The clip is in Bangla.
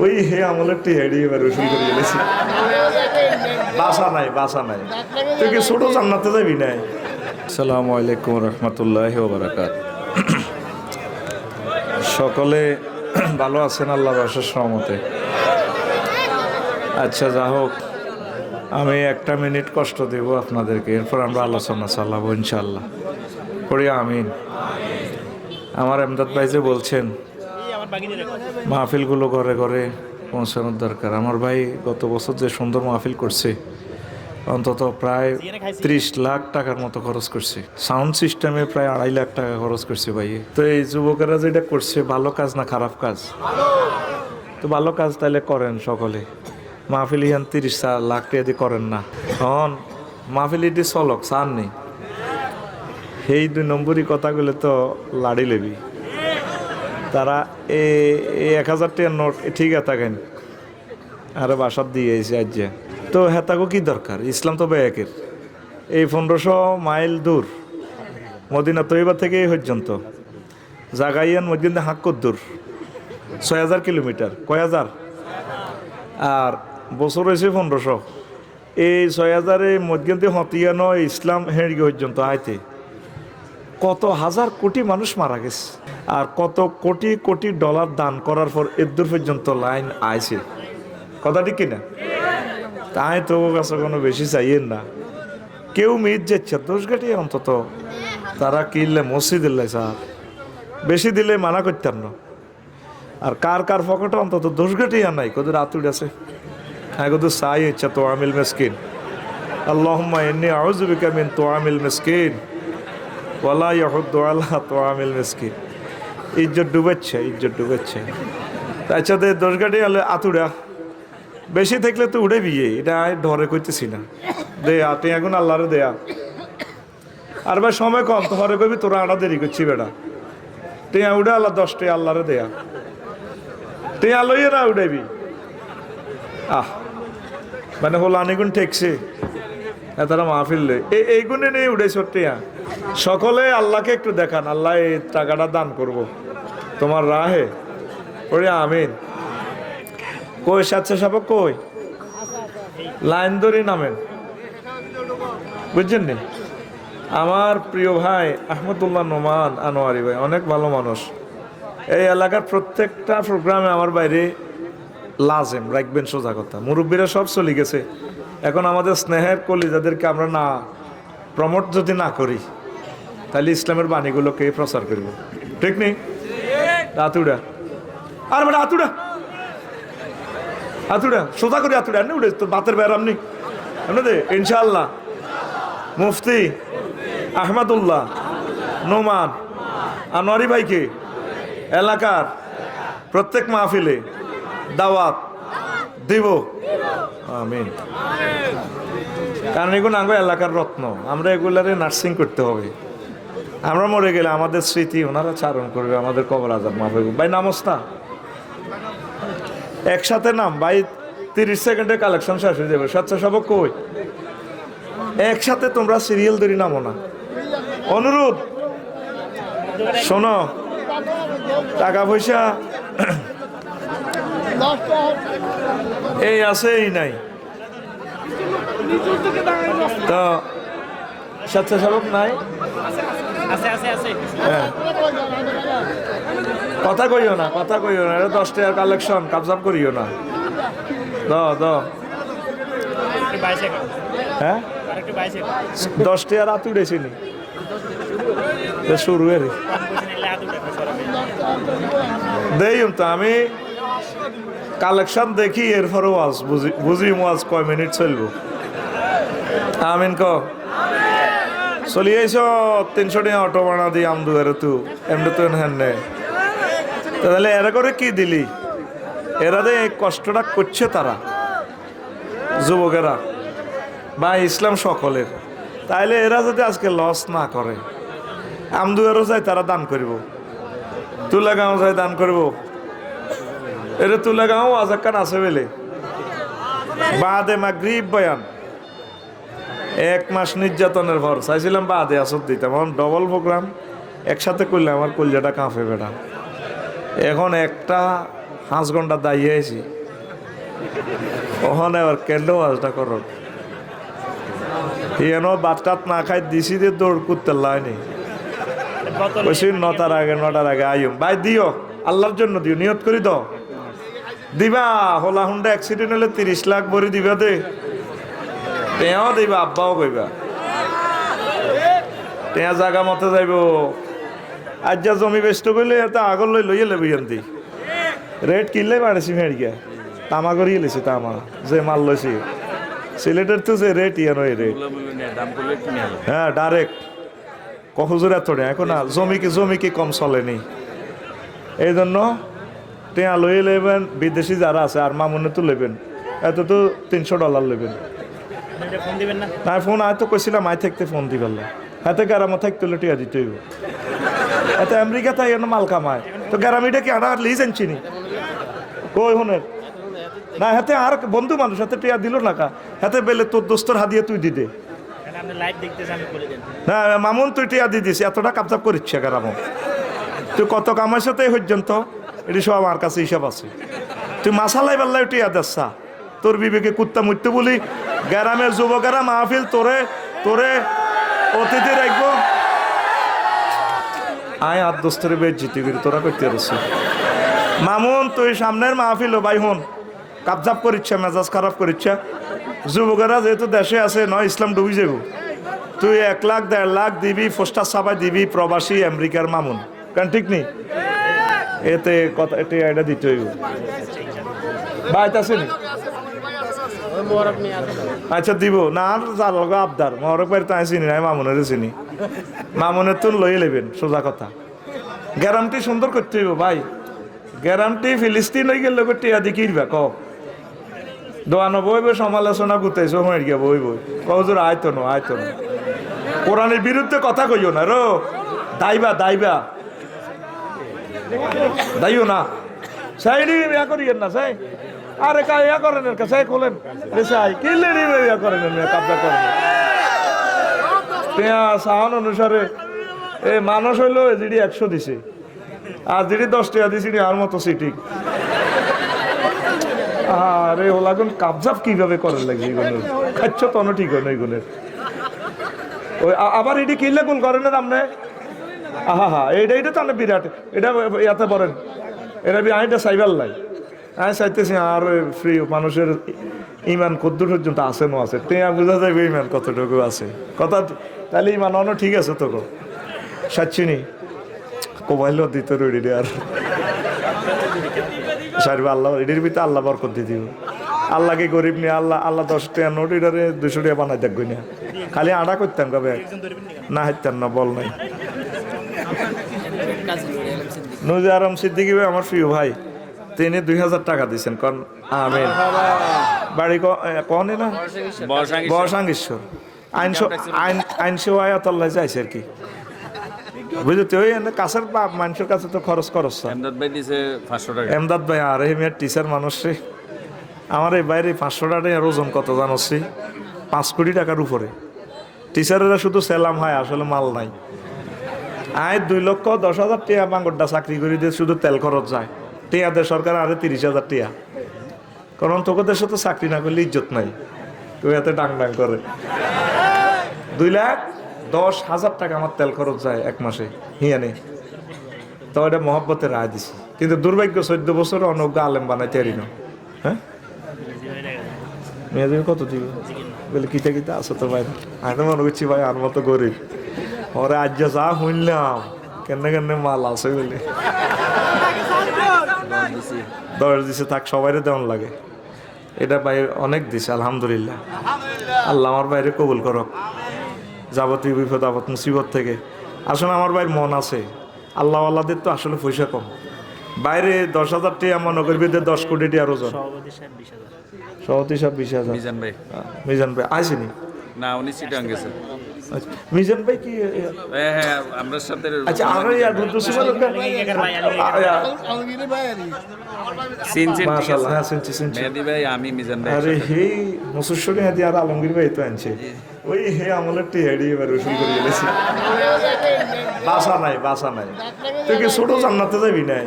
ওই হে আমলের টিহাড়ি এবার রসুন করে গেলেছি। বাসা নাই বাসা নাই। তুই কি ছোট জান্নাতে যাবি নাই? আসসালামু আলাইকুম রহমতুল্লাহ বারাকাত। সকলে ভালো আছেন আল্লাহ বাসার সহমতে আচ্ছা যা হোক, আমি একটা মিনিট কষ্ট দেব আপনাদেরকে, এরপর আমরা আলোচনা চালাবো ইনশাল্লাহ পড়ি, আমিন। আমার এমদাদ ভাই যে বলছেন মাহফিলগুলো ঘরে ঘরে পৌঁছানোর দরকার। আমার ভাই গত বছর যে সুন্দর মাহফিল করছে অন্তত প্রায় ত্রিশ লাখ টাকার মতো খরচ করছে। সাউন্ড সিস্টেমে প্রায় আড়াই লাখ টাকা খরচ করছে ভাই। তো এই যুবকেরা যেটা করছে ভালো কাজ না খারাপ কাজ? তো ভালো কাজ তাহলে করেন সকলে। মাহফিল ইহান তিরিশ লাখ টাকা দিয়ে করেন না। হন মাহফিল এটি চলক চান নেই। সেই দুই নম্বরই কথাগুলো তো লাড়ি লেবি। তারা এ এ এক হাজার টাকার নোট ঠিক থাকেন। আরে বাসার দিয়ে এসে আজ তো হেতাগো কি দরকার? ইসলাম তো ব্যাকের। এই পনেরোশো মাইল দূর, মদিনা তৈবা থেকে এই পর্যন্ত। জাগাইয়ান মসজিদ হাক্কর দূর, ছয় হাজার কিলোমিটার। কয় হাজার? আর বছর হয়েছে পনেরোশো। এই ছয় হাজারে মধ্যে হতিয়ানো ইসলাম হেঁড়ি পর্যন্ত আইতে। কত হাজার কোটি মানুষ মারা গেছে আর কত কোটি কোটি ডলার দান করার পর এদূর পর্যন্ত লাইন আইছে। কথা ঠিক কিনা তাই তো কাছে কোনো বেশি চাইয়েন না। কেউ মিট যাচ্ছে, দোষ গাটিয়ে অন্তত। তারা কিনলে মসজিদ দিলে স্যার। বেশি দিলে মানা করতাম না। আর কার কার পকেটে অন্তত দোষ গাটিয়া নাই? কদের আতুড আছে হ্যাঁ কত চাই ইচ্ছা তো আমিল মেসকিন। আল্লাহম্মা এমনি আউজুবিকা মিন তো আমিল মেসকিন। ওয়ালা ইয়াহুদ্দু আলা তোয়ামিল মিসকিন। ইজ্জত ডুবেচ্ছে ইজ্জত ডুবেচ্ছে। আচ্ছা দে দশ গাড়ি হলে আতুড়া বেশি থাকলে তো উড়ে বিয়ে, এটা ধরে কইতেছি না। দে, আতে এখন আল্লাহরে দেয়া। আর ভাই, সময় কম, তো হরে কবি তোরা আড়া দেরি করছি বেটা। টিয়া উড়ে আল্লাহ দশটি আল্লাহরে দেয়া। টিয়া লইয়ে না উড়াবি আহ মানে হলো আনিগুন ঠেকছে তারা মাহফিল। এই এই গুণে নিয়ে উঠেছ টিয়া। সকলে আল্লাহকে একটু দেখান, আল্লাহ এই টাকাটা দান করব। তোমার রাহে? ওরে আমিন। কই স্বেচ্ছাসেবক কই? লাইন ধরে নামেন। বুঝছেন নি? আমার প্রিয় ভাই আহমদুল্লাহ নোমান আনোয়ারি ভাই, অনেক ভালো মানুষ। এই এলাকার প্রত্যেকটা প্রোগ্রামে আমার বাইরে লাজেম, রাখবেন সোজা কথা। মুরব্বীরা সব চলে গেছে। এখন আমাদের স্নেহের কলি যাদেরকে আমরা না, প্রমোট যদি না করি তাহলে ইসলামের বাণীগুলোকে প্রচার করব। ঠিক নেই? আতুড়া। আর মানে আতুড়া। আতুড়া। সোজা করে আতুড়া। এমনি উঠে তোর বাতের আমনি এমনি দে, ইনশাআল্লাহ। মুফতি আহমদুল্লাহ, নোমান আনোয়ারি ভাইকে, এলাকার প্রত্যেক মাহফিলে দাওয়াত দিব। আমিন। কারণ এগুলো আঙ্গ এলাকার রত্ন। আমরা এগুলারে নার্সিং করতে হবে। আমরা মরে গেলে আমাদের স্মৃতি, ওনারা চারণ করবে, আমাদের কবর আজাব মাফ হইব ভাই নামস্তা একসাথে নাম, ভাই, তিরিশ সেকেন্ডে কালেকশন শেষ হয়ে যাবে। স্বেচ্ছাসেবক কই? একসাথে তোমরা সিরিয়াল ধরি নামো না। অনুরোধ, শোনো, টাকা পয়সা এই আছে, এই নাই। তো, স্বেচ্ছাসেবক নাই? হ্যাঁ কথা কইও না কথা কইও না। এটা দশ টাকার কালেকশন কাবজাব করিও না। দ দ। হ্যাঁ? দশ টাকার আত নি শুরু এর বুঝে নিলে হাত উঠে সরাবে দেই তো আমি কালেকশন দেখি এরপরে ওয়াজ বুঝি বুঝি ওয়াজ কয় মিনিট চলবো। আমিন ক চলি আইস তিনশো টাকা অটো ভাড়া দিই আমদু এর তু এমনি তো হ্যান তাহলে এরা করে কি দিলি? এরা যে কষ্টটা করছে তারা যুবকেরা বা ইসলাম সকলের তাইলে এরা যদি আজকে লস না করে আমদুয়ারও যায় তারা দান করিব তুলা গাঁও যায় দান করব এটা তুলা গাঁও আজাক্কান আছে বেলে। বাদে মাগরিব বয়ান। এক মাস নির্যাতনের ভর। চাইছিলাম বা বাদে আসত দিতাম এখন ডবল প্রোগ্রাম একসাথে করলে আমার কলজাটা কাঁপে বেটা। এখন একটা পাঁচ ঘণ্টা দাঁড়িয়ে আছি ওখানে আবার কেন ওয়াজটা করো। এন টাত না খাই দিছি দিয়ে দৌড় করতে লাইনি। কইছি নটার আগে নটার আগে আইম ভাই, দিও। আল্লাহর জন্য দিও, নিয়ত করি দিবা, হোলা হুন্ডা অ্যাক্সিডেন্ট হলে তিরিশ লাখ ভরি দিবা দে। তেও দিবা, আব্বাও কইবা তেয়া জাগা মতো যাইব। আজ যা জমি বেস্ট করলে এটা আগর লই লইয়ে লেবি আনতি রেট কিনলে মারেছি মেড়িয়া তামা করিয়ে লেছি তামা, যে মাল লইছি সিলেটের তো যে রেট ইয়ান ওই রেট হ্যাঁ ডাইরেক্ট কহজুর নেই এখন না, জমি কি জমি কি কম চলেনি এই জন্য টেয়া লই লেবেন বিদেশি যারা আছে আর মামুনে তো লেবেন এত তো তিনশো ডলার লেবেন আপনি ফোন দিবেন না? না আয় তো কইছিলাম আয় থাকতে ফোন দি পারলে হাতে গ্যারামো থাকতে টিয়া দিতে হইব। এত আমেরিকা তাই এনে মাল কামায়। তো গ্যারামিটা কি আনা লিজ আনছি নি? কই হনের না হাতে আর বন্ধু মানুষ হাতে টিয়া দিল না কা? হাতে বেলে তোর দোস্তর হাদিয়ে তুই দিদে না মামুন তুই টিয়া দিয়ে দিস এতটা কাপচাপ করিচ্ছে কারামো তুই কত কামাইছ তো এই পর্যন্ত এটি সব আমার কাছে হিসাব আছে। তুই মাসালাই পাল্লাই টিয়া দেসা তোর বিবেকে কুত্তা মুত্তে বলি। গ্রামের যুবকেরা, মাহফিল তোরে তোরে অতিথি রাখব। আয় আট দোস্তরে বেশ জিতে করি তোরা করতে পারছি মামুন, তুই সামনের মাহফিল ভাই হন। কাপজাপ করিচ্ছে, মেজাজ খারাপ করিচ্ছে। যুবকেরা যেহেতু দেশে আছে, নয় ইসলাম ডুবি যাব তুই এক লাখ, দেড় লাখ দিবি পোস্টার ছাপাই দিবি প্রবাসী আমেরিকার মামুন। কারণ ঠিক নেই এতে কথা এটা দিতে হইব। বাইত আছে নি আচ্ছা দিব। না, আর যার লগে আবদার। মহরক বাড়ি তো চিনি নাই মামুনের চিনি। মামুনের তুন লই লেবেন সোজা কথা। গ্যারান্টি সুন্দর করতে হইব, ভাই। গ্যারান্টি ফিলিস্তিন হয়ে গেলে টিয়া দি কিনবা ক দোয়ানো বইবে সমালোচনা গুতাইছো হয়ে গিয়া বই বই। কজোর আয়তো নো আয়তো নো কোরআনের বিরুদ্ধে কথা কইও না, রো। দাইবা দাইবা। দাইও না। সাইডি ইয়া করিয়েন না, সাই। আরে কা ইয়া করেন এর কাছে খোলেন। সাই কিলে নি ইয়া করেন কাবজা করেন পেয়া সাহান অনুসারে। এ মানুষ হইল জিডি একশো দিছে। আর জিডি দশ টাকা দিছি আর মতো সিটিং। আরে ওলাগুন কাবজাব কীভাবে করার লাগে এইগুলোর খাচ্ছ তো ঠিক হয় না এইগুলোর ওই আবার এটি কিনলে গুল করেন না আপনি আহা হা এইটা এইটা তো বিরাট। এটা ইয়াতে বলেন এটা বি আইটা সাইবার লাই। আমি চাইতেছি আর ফ্রি, মানুষের ইমান কদ্দূর পর্যন্ত আছে নো আছে। তে বোঝা যাবে ইমান কতটুকু আছে। কথা তাহলে ইমান অন্য ঠিক আছে তো সাচ্ছিনি কোবাইল দিত রেডি আর। সারিবা আল্লাহ এটির ভিতরে আল্লাহ বরকত দিয়ে দিব। আল্লাহকে গরিব নিয়ে আল্লাহ আল্লাহ দশ টাকা নোট এটারে দুশো টাকা বানাই দেখবই না। খালি আড়া করতাম কবে না হাইতাম না, বল নাই। নুজে আরাম সিদ্দিকি ভাই, আমার প্রিয় ভাই। তিনি দুই হাজার টাকা দিয়েছেন কন আমিন। বাড়ি কনে না বসাঙ্গেশ্বর আইনশো আইন আইনশো আয়াতল্লাহ যাইছে আর কি। বুঝতে ওই এনে কাছের বাপ মানুষের কাছে তো খরচ খরচ এমদাদ ভাই দিছে পাঁচশো টাকা। এমদাদ ভাই আর এই মেয়ের টিচার মানুষ আমার এই বাইরে পাঁচশো টাকার ওজন কত জানোছি পাঁচ কোটি টাকার উপরে। টিচারেরা শুধু সেলাম হয় আসলে মাল নাই। আয় দুই লক্ষ দশ হাজার টিয়া বাঙ্গরটা চাকরি করে দিয়ে শুধু তেল খরচ যায়। টিয়া দেয় সরকার আরে তিরিশ হাজার টিয়া। কারণ তোকে দেশে তো চাকরি না করলে ইজ্জত নাই। তুই এত ডাং ডাং করে। দুই লাখ দশ হাজার টাকা আমার তেল খরচ যায় এক মাসে, হিয়ানে। তো এটা মহব্বতের রায় দিছি। কিন্তু দুর্ভাগ্য চোদ্দ বছর অনজ্ঞ আলেম বানাইতে পারি না। হ্যাঁ? মেয়েদের কত দিবে? বলে, কিতা কিতা আছে তো ভাই? আমি মনে করছি, ভাই, আর মতো গরিব। ওরে আজ যা শুনলাম কেন কেন মাল আছে বলে। দশ দিছে থাক সবাই দেওয়ান লাগে। এটা ভাই অনেক দিছে আলহামদুলিল্লাহ। আল্লাহ আমার বাইরে কবুল করক। যাবতীয় বিপদ আপদ মুসিবত থেকে। আসলে আমার ভাইয়ের মন আছে। আল্লাহ আল্লাহদের তো আসলে পয়সা কম। বাইরে দশ হাজার টিয়া মনে করবি দশ কোটি টিয়ার ওজন। সভাপতি সাহেব বিশ হাজার। সভাপতি সব বিশ হাজার। মিজান ভাই। মিজান ভাই আসেনি? না উনি সিটাং গেছে মিজান ভাই কি হ্যাঁ হ্যাঁ আমরা সাথে আচ্ছা আর ভাই সিন সিন মাশাআল্লাহ হ্যাঁ মেহেদি ভাই আমি মিজান ভাই আরে হে আর আলমগীর ভাই তো আনছে। ওই হে আমলের টিহাড়ি এবার শুরু করে গেলেছি। বাসা নাই বাসা নাই। তুই কি ছোট জান্নাতে যাবি নাই?